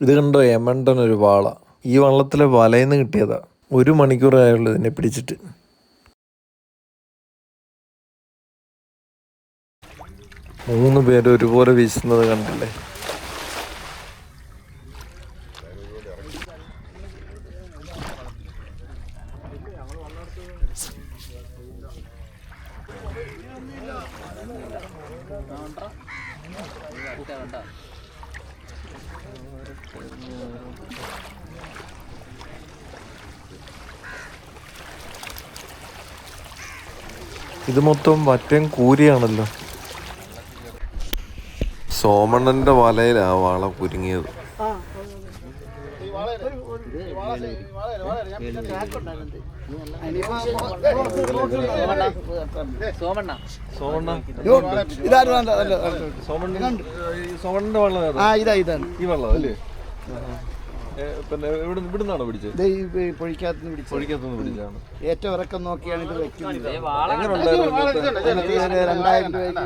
ഇത് കണ്ടോ യമണ്ടൻ ഒരു വാള. ഈ വള്ളത്തിലെ വലയിന്ന് കിട്ടിയതാ. ഒരു മണിക്കൂറായുള്ളൂ ഇതിനെ പിടിച്ചിട്ട്. മൂന്ന് പേര് ഒരുപോലെ വീശുന്നത് കണ്ടില്ലേ? ഇത് മൊത്തം വറ്റൻ കൂരിയാണല്ലോ. സോമണ്ണന്റെ വലയിലാ വാള കുരുങ്ങിയത് സോമണ്ണ. സോമണ്ണ. ഇതാണ് വേണ്ട? അല്ല സോമണ്ണ സോമണ്ണന്റെ വള്ളം ആ ഇതാ ഇതാണ്. ഈ വള്ളം അല്ലേ? പിന്നെ ഇവിടെ ഇവിടുന്നാണോ പിടിച്ചത്? പൊഴിക്കത്തുനിന്ന് പിടിച്ചാണ് ഏറ്റവും ഇറക്കം നോക്കിയാണ് ഇത് വെക്കുന്നത്. രണ്ടായിരം രൂപയ്ക്ക്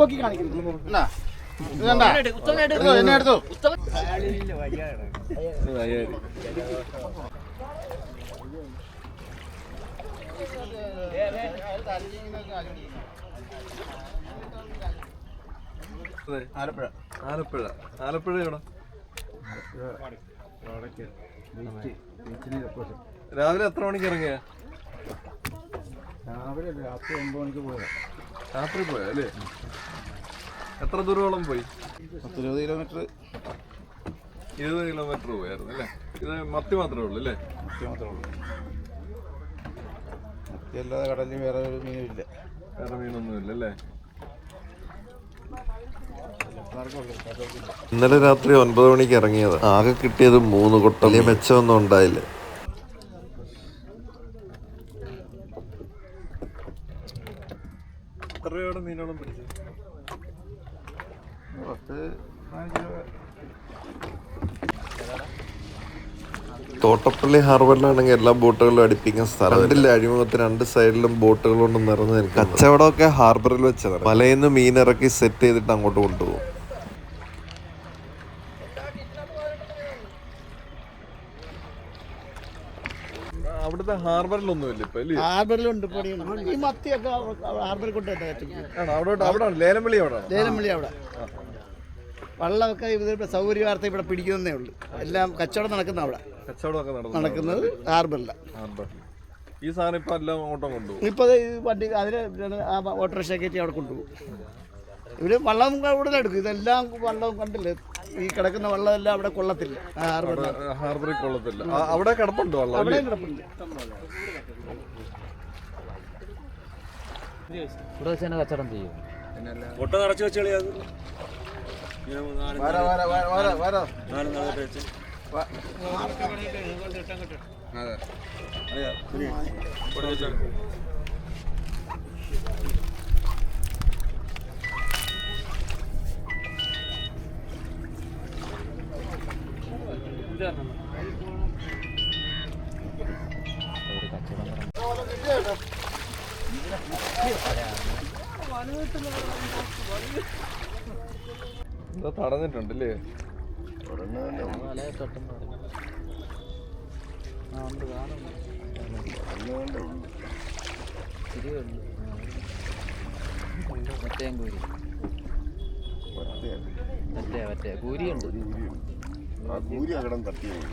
പൊക്കി കാണിക്കുന്നു. ആലപ്പുഴ. ആലപ്പുഴ. ആലപ്പുഴ എവിടെ? രാവിലെ എത്ര മണിക്ക് ഇറങ്ങിയ? രാവിലെ രാത്രി ഒമ്പത് മണിക്ക് പോയത് രാത്രി പോയ അല്ലേ? എത്ര ദൂരോളം പോയി? പത്തിരുപത് കിലോമീറ്റർ. ഇരുപത് കിലോമീറ്റർ പോയായിരുന്നു അല്ലേ? ഇത് മത്തി മാത്രമേ ഉള്ളൂ അല്ലേ? മത്തി മാത്രമേ ഉള്ളൂ. മത്തി അല്ലാതെ കടലിൽ വേറെ ഒരു മീനും ഇല്ല. വേറെ മീനൊന്നും ഇല്ല അല്ലേ? ഇന്നലെ രാത്രി ഒൻപത് മണിക്ക് ഇറങ്ങിയത്. ആകെ കിട്ടിയത് മൂന്ന് കൊട്ട. വലിയ മെച്ചമൊന്നും ഉണ്ടായില്ല. തോട്ടപ്പള്ളി ഹാർബറിലാണെങ്കിൽ എല്ലാ ബോട്ടുകളും അടുപ്പിക്കുന്ന സ്ഥലം. രണ്ടില്ല അഴിമുഖത്ത് രണ്ട് സൈഡിലും ബോട്ടുകൾ കൊണ്ട് നിറഞ്ഞു നിൽക്കും കച്ചവടമൊക്കെ ഹാർബറിൽ വെച്ചതാണ്. മലയിൽ മീൻ ഇറക്കി സെറ്റ് ചെയ്തിട്ട് അങ്ങോട്ട് കൊണ്ടുപോകും. അവിടുത്തെ ഹാർബറിലൊന്നുമില്ല ഇപ്പൊ അല്ലേ ഹാർബറിലുണ്ട് പൊടിയുണ്ട് ഈ മത്തിയൊക്കെ ഹാർബറിൽ കൊണ്ട് എത്തിക്കും. അവിടെ അവിടെ ലേലം വിളി അവിടെ? ലേലംവിളി അവിടെ. വള്ളമൊക്കെ ഇവിടെ സൗകര്യാർത്ഥം ഇവിടെ പിടിക്കുന്നതേ ഉള്ളൂ. എല്ലാം കച്ചവടം നടക്കുന്ന അവിടെ. കച്ചവടമൊക്കെ നടക്കുന്നത് ഹാർബറിലാണ് ഹാർബറിൽ ഈ സാധനം ഇപ്പൊ എല്ലാം അങ്ങോട്ടും കൊണ്ടുപോകും? ഇപ്പൊ വണ്ടി അതിന് ഓട്ടോറിക്ഷ കയറ്റി അവിടെ കൊണ്ടുപോകും. ഇവർ വള്ളം കൂടുതലെടുക്കും ഇതെല്ലാം വള്ളവും കണ്ടില്ലേ? ഈ കിടക്കുന്ന വെള്ളം എല്ലാം അവിടെ കൊള്ളത്തില്ല. ഹാർബറിൽ കൊള്ളത്തില്ല. അവിടെ കിടപ്പുണ്ട് വെള്ളം? അവിടെയും കിടപ്പുണ്ട്. ഇവിടെ വെച്ച് തന്നെ കച്ചവടം ചെയ്യും. പൊട്ട നിറച്ച് വെച്ച് കളിയാത് ഇത് തടഞ്ഞിട്ടുണ്ടല്ലേ മറ്റേ കൂരി മറ്റേ മറ്റേ കൂരിയുണ്ട് കൂരി അകടം തട്ടിയത്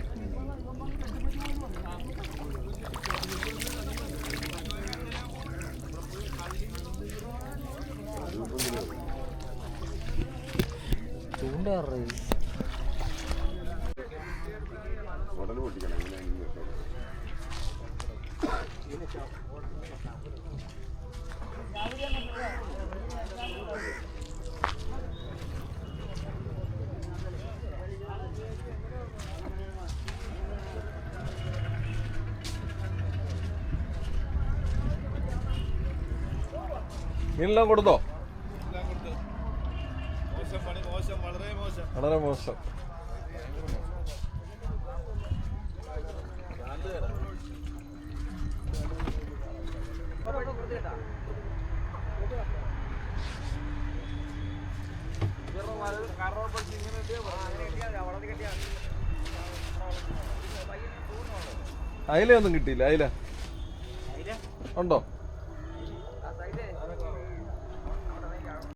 ചൂണ്ടാറ് ഉടനെ പൊട്ടിക്കണം മീനെല്ലാം കൊടുത്തോ? വളരെ മോശം. അയിലൊന്നും കിട്ടിയില്ല അയില. ഉണ്ടോ?